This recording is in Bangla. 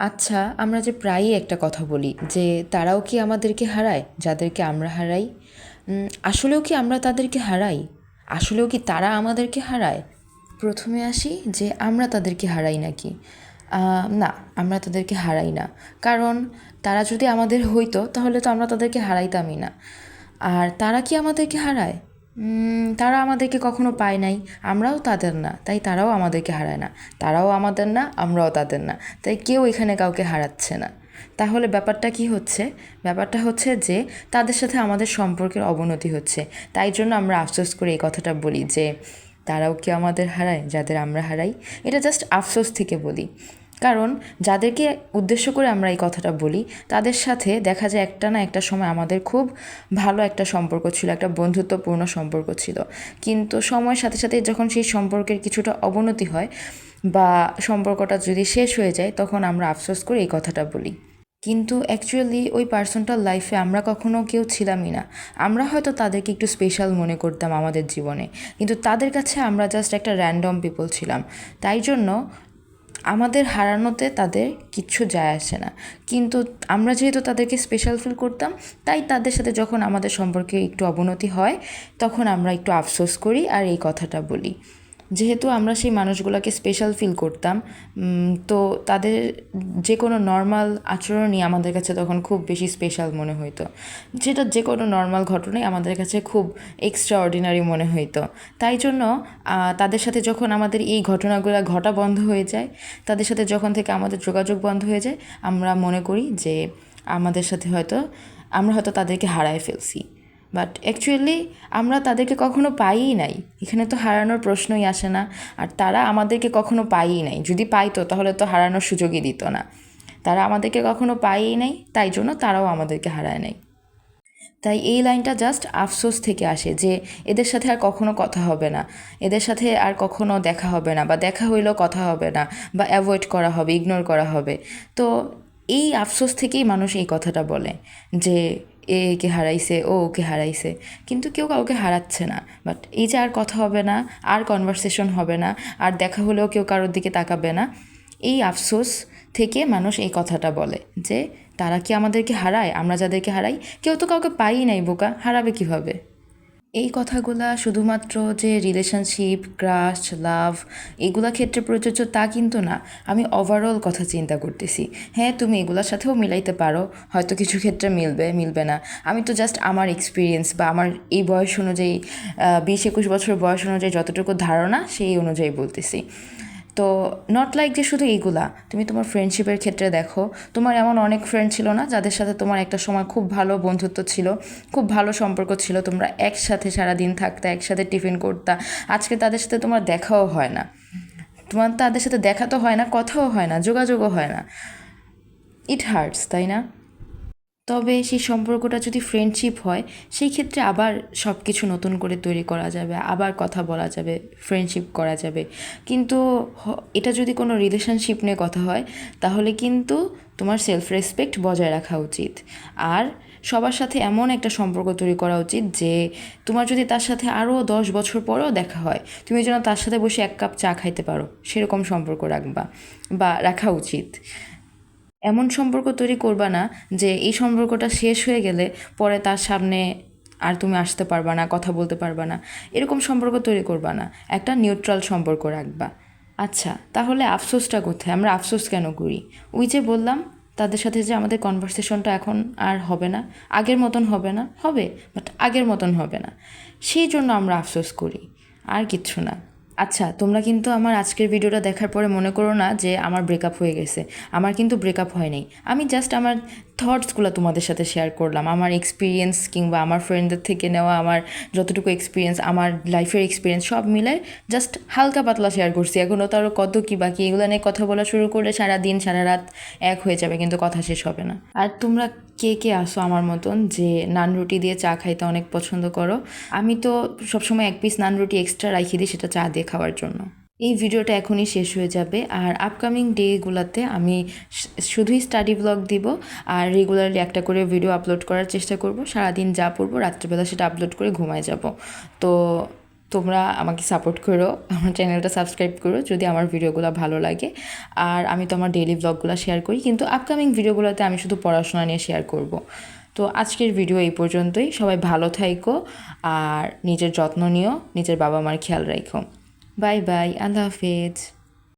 আচ্ছা আমরা যে প্রায়ই একটা কথা বলি যে তারাও কি আমাদেরকে হারায়? যাদেরকে আমরা হারাই? আসলেও কি আমরা তাদেরকে হারাই? আসলেও কি তারা আমাদেরকে হারায়? প্রথমে আসি যে আমরা তাদেরকে হারাই নাকি? না, আমরা তাদেরকে হারাই না। কারণ তারা যদি আমাদের হইতো, তাহলে তো আমরা তাদেরকে হারাইতামই না। আর তারা কি আমাদেরকে হারায়? তারা আমাদেরকে কখনো পায় নাই। আমরাও তাদের না, তাই তারাও আমাদেরকে হারায় না। তারাও আমাদের না, আমরাও তাদের না, তাই কেউ এখানে কাউকে হারাচ্ছে না। তাহলে ব্যাপারটা কি হচ্ছে? ব্যাপারটা হচ্ছে যে, তাদের সাথে আমাদের সম্পর্কের অবনতি হচ্ছে। তাই জন্য আমরা আফসোস করে এই কথাটা বলি যে, তারাও কি আমাদের হারায়, যাদের আমরা হারাই? এটা জাস্ট আফসোস থেকে বলি। কারণ যাদেরকে উদ্দেশ্য করে আমরা এই কথাটা বলি, তাদের সাথে দেখা যায় একটা না একটা সময় আমাদের খুব ভালো একটা সম্পর্ক ছিল, একটা বন্ধুত্বপূর্ণ সম্পর্ক ছিল। কিন্তু সময়ের সাথে সাথে যখন সেই সম্পর্কের কিছুটা অবনতি হয় বা সম্পর্কটা যদি শেষ হয়ে যায়, তখন আমরা আফসোস করে এই কথাটা বলি। কিন্তু অ্যাকচুয়ালি ওই পার্সনটার লাইফে আমরা কখনো কেউ ছিলামই না। আমরা হয়তো তাদেরকে একটু স্পেশাল মনে করতাম আমাদের জীবনে, কিন্তু তাদের কাছে আমরা জাস্ট একটা র্যান্ডম পিপল ছিলাম। তাই জন্য আমাদের হারানোতে তাদের কিচ্ছু যায় আসে না। কিন্তু আমরা যেহেতু তাদেরকে স্পেশাল ফিল করতাম, তাই তাদের সাথে যখন আমাদের সম্পর্কে একটু অবনতি হয়, তখন আমরা একটু আফসোস করি আর এই কথাটা বলি। যেহেতু আমরা সেই মানুষগুলোকে স্পেশাল ফিল করতাম তো তাদের যে কোনো নর্মাল আচরণই আমাদের কাছে তখন খুব বেশি স্পেশাল মনে হইতো। যেটা যে কোনো নর্মাল ঘটনাই আমাদের কাছে খুব এক্সট্রা অর্ডিনারি মনে হইতো। তাই জন্য তাদের সাথে যখন আমাদের এই ঘটনাগুলো ঘটা বন্ধ হয়ে যায়, তাদের সাথে যখন থেকে আমাদের যোগাযোগ বন্ধ হয়ে যায়, আমরা মনে করি যে আমাদের সাথে হয়তো, আমরা হয়তো তাদেরকে হারায় ফেলছি। বাট অ্যাকচুয়ালি আমরা তাদেরকে কখনো পাইই নাই। এখানে তো হারানোর প্রশ্নই আসে না। আর তারা আমাদেরকে কখনো পাইই নাই। যদি পাইতো, তাহলে তো হারানোর সুযোগই দিত না। তারা আমাদেরকে কখনো পাইই নাই, তাই জন্য তারাও আমাদেরকে হারায় নাই। তাই এই লাইনটা জাস্ট আফসোস থেকে আসে যে, এদের সাথে আর কখনো কথা হবে না। এদের সাথে আর কখনো দেখা হবে না, বা দেখা হইলেও কথা হবে না, বা অ্যাভয়েড করা হবে ইগনোর করা হবে। তো এই আফসোস থেকেই মানুষ এই কথাটা বলে যে এ একে হারাইছে, ও ওকে হারাইছে। কিন্তু কেউ কাউকে হারাচ্ছে না। বাট এই যে আর কথা হবে না, আর কনভারসেশন হবে না, আর দেখা হলেও কেউ কারোর দিকে তাকাবে না, এই আফসোস থেকে মানুষ এই কথাটা বলে যে, তারা কি আমাদেরকে হারায়? আমরা যাদেরকে হারাই? কেউ তো কাউকে পাই নাই বোকা, হারাবে কীভাবে? এই কথাগুলা শুধুমাত্র যে রিলেশনশিপ ক্রাশ লাভ এগুলা ক্ষেত্রে প্রযোজ্য তা কিন্তু না। আমি ওভারঅল কথা চিন্তা করতেছি। হ্যাঁ তুমি এগুলোর সাথেও মিলাইতে পারো। হয়তো কিছু ক্ষেত্রে মিলবে মিলবে না। আমি তো জাস্ট আমার এক্সপিরিয়েন্স বা আমার এই বয়স অনুযায়ী বিশ একুশ বছর বয়স অনুযায়ী যতটুকু ধারণা সেই অনুযায়ী বলতেছি। তো নট লাইক যে শুধু এইগুলা। তুমি তোমার ফ্রেন্ডশিপের ক্ষেত্রে দেখো, তোমার এমন অনেক ফ্রেন্ড ছিল না, যাদের সাথে তোমার একটা সময় খুব ভালো বন্ধুত্ব ছিল, খুব ভালো সম্পর্ক ছিল, তোমরা একসাথে সারাদিন থাকতে, একসাথে টিফিন করতা, আজকে তাদের সাথে তোমার দেখাও হয় না। তোমার তাদের সাথে দেখা তো হয় না, কথাও হয় না, যোগাযোগও হয় না। ইট হার্টস তাই না? তবে সেই সম্পর্কটা যদি ফ্রেন্ডশিপ হয়, সেই ক্ষেত্রে আবার সব কিছু নতুন করে তৈরি করা যাবে, আবার কথা বলা যাবে ফ্রেন্ডশিপ করা যাবে। কিন্তু এটা যদি কোনো রিলেশনশিপ নিয়ে কথা হয়, তাহলে কিন্তু তোমার সেলফ রেসপেক্ট বজায় রাখা উচিত। আর সবার সাথে এমন একটা সম্পর্ক তৈরি করা উচিত যে, তোমার যদি তার সাথে আরও দশ বছর পরেও দেখা হয়, তুমি যেন তার সাথে বসে এক কাপ চা খাইতে পারো, সেরকম সম্পর্ক রাখবা বা রাখা উচিত। এমন সম্পর্ক তৈরি করবা না যে এই সম্পর্কটা শেষ হয়ে গেলে পরে তার সামনে আর তুমি আসতে পারবা না, কথা বলতে পারবা না। এরকম সম্পর্ক তৈরি করবা না। একটা নিউট্রাল সম্পর্ক রাখবা। আচ্ছা তাহলে আফসোসটা কোথায়? আমরা আফসোস কেন করি? ওই যে বললাম, তাদের সাথে যে আমাদের কনভারসেশনটা এখন আর হবে না। আগের মতন হবে না। হবে বাট আগের মতন হবে না। সেই জন্য আমরা আফসোস করি। আর কিচ্ছু না। আচ্ছা তোমরা কিন্তু আমার আজকের ভিডিওটা দেখার পরে মনে করো না যে আমার ব্রেকআপ হয়ে গেছে। আমার কিন্তু ব্রেকআপ হয়নি আমি জাস্ট আমার থটসগুলো তোমাদের সাথে শেয়ার করলাম। আমার এক্সপিরিয়েন্স কিংবা আমার ফ্রেন্ডদের থেকে নেওয়া, আমার যতটুকু এক্সপিরিয়েন্স আমার লাইফের এক্সপিরিয়েন্স সব মিলে জাস্ট হালকা পাতলা শেয়ার করছি। এখনও তো আরও কত কী বাকি, এগুলো নিয়ে কথা বলা শুরু করলে সারা দিন, সারা রাত এক হয়ে যাবে, কিন্তু কথা শেষ হবে না। আর তোমরা কে কে আসো আমার মতন যে নান রুটি দিয়ে চা খাইতে অনেক পছন্দ করো? আমি তো সবসময় এক পিস নান রুটি এক্সট্রা রাখি দিই, সেটা চা দিয়ে খাওয়ার জন্য। এই ভিডিওটা এখনই শেষ হয়ে যাবে। আর আপকামিং ডেগুলোতে আমি শুধুই স্টাডি ব্লগ দিব আর রেগুলারলি একটা করে ভিডিও আপলোড করার চেষ্টা করব। সারাদিন যা পড়ব, রাত্রিবেলা সেটা আপলোড করে ঘুমায় যাব। তো তোমরা আমাকে সাপোর্ট করো, আমার চ্যানেলটা সাবস্ক্রাইব করো যদি আমার ভিডিওগুলো ভালো লাগে। আর আমি তো আমার ডেইলি ব্লগগুলো শেয়ার করি, কিন্তু আপকামিং ভিডিওগুলোতে আমি শুধু পড়াশোনা নিয়ে শেয়ার করব। তো আজকের ভিডিও এই পর্যন্তই। সবাই ভালো থাইকো আর নিজের যত্ন নিও, নিজের বাবা মার খেয়াল রাখো বাই বাই আল্লাহ হাফেজ